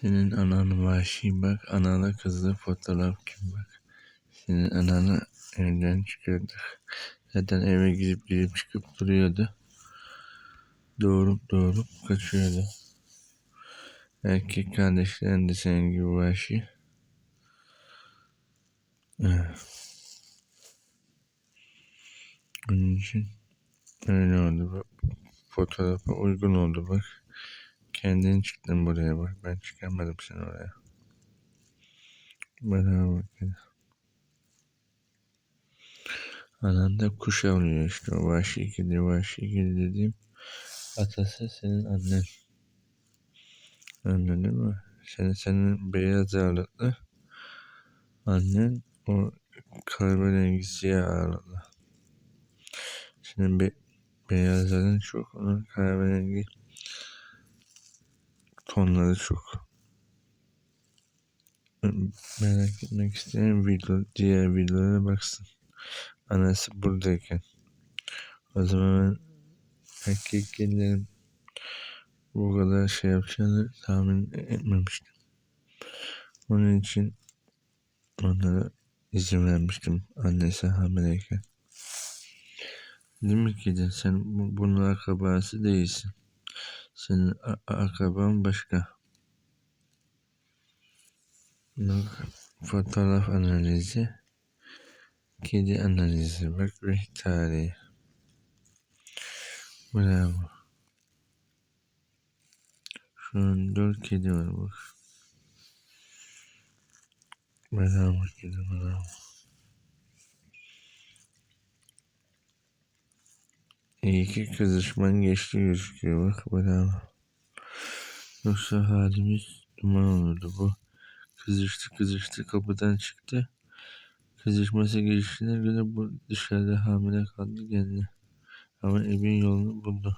Senin ananı vahşi bak, anana kızdı fotoğraf kim bak. Senin ananı evden çıkardık. Zaten eve girip girip çıkıp duruyordu. Doğurup doğurup kaçıyordu. Erkek kardeşlerin de senin gibi vahşi. Onun için öyle oldu. Bak, fotoğrafa uygun oldu bak. Kendin çıktın buraya bak. Ben çıkarmadım seni oraya. Bana bak. ya. Anan da kuş avlıyor işte. O vahşi kedi, vahşi kedi dediğim atası senin annen. Anladın mı? Senin, senin beyaz ağırlıklı. Annen o kahverengi siyah ağırlıklı. Senin be, beyazların çok, onun kahverengi tonları çok. Merak etmek isteyen video, diğer videolara baksın. Anası buradayken. O zaman ben erkek kedilerin bu kadar şey yapacağını tahmin etmemiştim. Onun için onlara izin vermiştim annesi hamileyken. Değil mi kedi? Sen bu- bunun akrabası değilsin. Senin akraban başka. Bak, fotoğraf analizi, kedi analizi, bak ve tarihi. Bravo. Şu an dört kedi var bak. Bravo kedi, bravo. İyi ki kızışman geçti gözüküyor bak, bravo. Yoksa halimiz duman olurdu bu. Kızıştı kızıştı kapıdan çıktı. Kızışması geçtiğine göre bu dışarıda hamile kaldı kendine. Ama evin yolunu buldu.